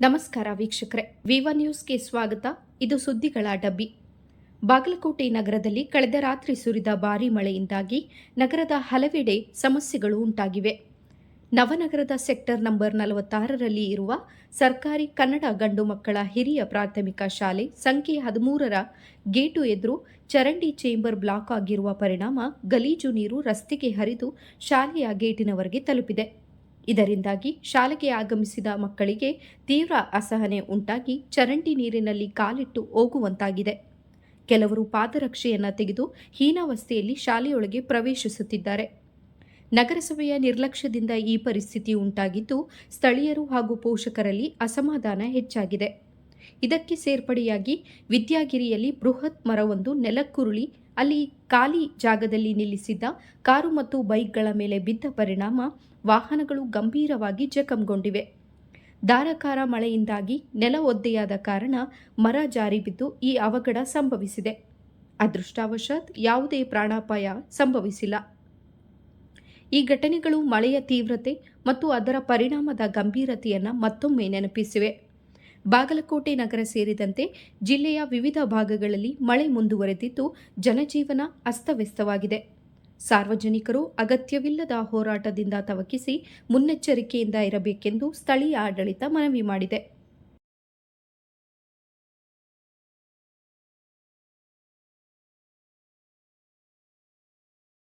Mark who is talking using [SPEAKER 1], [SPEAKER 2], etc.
[SPEAKER 1] ನಮಸ್ಕಾರ ವೀಕ್ಷಕರೇ. ವಿವ ನ್ಯೂಸ್ಗೆ ಸ್ವಾಗತ. ಇದು ಸುದ್ದಿಗಳ ಡಬ್ಬಿ. ಬಾಗಲಕೋಟೆ ನಗರದಲ್ಲಿ ಕಳೆದ ರಾತ್ರಿ ಸುರಿದ ಭಾರೀ ಮಳೆಯಿಂದಾಗಿ ನಗರದ ಹಲವೆಡೆ ಸಮಸ್ಯೆಗಳು ಉಂಟಾಗಿವೆ. ನವನಗರದ ಸೆಕ್ಟರ್ ನಂಬರ್ ನಲವತ್ತಾರರಲ್ಲಿ ಇರುವ ಸರ್ಕಾರಿ ಕನ್ನಡ ಗಂಡು ಮಕ್ಕಳ ಹಿರಿಯ ಪ್ರಾಥಮಿಕ ಶಾಲೆ ಸಂಖ್ಯೆ ಹದಿಮೂರರ ಗೇಟು ಎದುರು ಚರಂಡಿ ಚೇಂಬರ್ ಬ್ಲಾಕ್ ಆಗಿರುವ ಪರಿಣಾಮ ಗಲೀಜು ನೀರು ರಸ್ತೆಗೆ ಹರಿದು ಶಾಲೆಯ ಗೇಟಿನವರೆಗೆ ತಲುಪಿದೆ. ಇದರಿಂದಾಗಿ ಶಾಲೆಗೆ ಆಗಮಿಸಿದ ಮಕ್ಕಳಿಗೆ ತೀವ್ರ ಅಸಹನೆ ಉಂಟಾಗಿ ಚರಂಡಿ ನೀರಿನಲ್ಲಿ ಕಾಲಿಟ್ಟು ಹೋಗುವಂತಾಗಿದೆ. ಕೆಲವರು ಪಾದರಕ್ಷೆಯನ್ನು ತೆಗೆದು ಹೀನಾವಸ್ಥೆಯಲ್ಲಿ ಶಾಲೆಯೊಳಗೆ ಪ್ರವೇಶಿಸುತ್ತಿದ್ದಾರೆ. ನಗರಸಭೆಯ ನಿರ್ಲಕ್ಷ್ಯದಿಂದ ಈ ಪರಿಸ್ಥಿತಿ ಉಂಟಾಗಿದ್ದು, ಸ್ಥಳೀಯರು ಹಾಗೂ ಪೋಷಕರಲ್ಲಿ ಅಸಮಾಧಾನ ಹೆಚ್ಚಾಗಿದೆ. ಇದಕ್ಕೆ ಸೇರ್ಪಡೆಯಾಗಿ ವಿದ್ಯಾಗಿರಿಯಲ್ಲಿ ಬೃಹತ್ ಮರವೊಂದು ನೆಲಕ್ಕುರುಳಿ ಅಲ್ಲಿ ಖಾಲಿ ಜಾಗದಲ್ಲಿ ನಿಲ್ಲಿಸಿದ್ದ ಕಾರು ಮತ್ತು ಬೈಕ್ಗಳ ಮೇಲೆ ಬಿದ್ದ ಪರಿಣಾಮ ವಾಹನಗಳು ಗಂಭೀರವಾಗಿ ಜಖಂಗೊಂಡಿವೆ. ಧಾರಾಕಾರ ಮಳೆಯಿಂದಾಗಿ ನೆಲ ಒದ್ದೆಯಾದ ಕಾರಣ ಮರ ಜಾರಿ ಬಿದ್ದು ಈ ಅವಘಡ ಸಂಭವಿಸಿದೆ. ಅದೃಷ್ಟಾವಶಾತ್ ಯಾವುದೇ ಪ್ರಾಣಾಪಾಯ ಸಂಭವಿಸಿಲ್ಲ. ಈ ಘಟನೆಗಳು ಮಳೆಯ ತೀವ್ರತೆ ಮತ್ತು ಅದರ ಪರಿಣಾಮದ ಗಂಭೀರತೆಯನ್ನು ಮತ್ತೊಮ್ಮೆ ನೆನಪಿಸಿವೆ. ಬಾಗಲಕೋಟೆ ನಗರ ಸೇರಿದಂತೆ ಜಿಲ್ಲೆಯ ವಿವಿಧ ಭಾಗಗಳಲ್ಲಿ ಮಳೆ ಮುಂದುವರೆದಿದ್ದು ಜನಜೀವನ ಅಸ್ತವ್ಯಸ್ತವಾಗಿದೆ. ಸಾರ್ವಜನಿಕರು ಅಗತ್ಯವಿಲ್ಲದ ಹೋರಾಟದಿಂದ ತವಕಿಸಿ ಮುನ್ನೆಚ್ಚರಿಕೆಯಿಂದ ಇರಬೇಕೆಂದು ಸ್ಥಳೀಯ ಆಡಳಿತ ಮನವಿ ಮಾಡಿದೆ.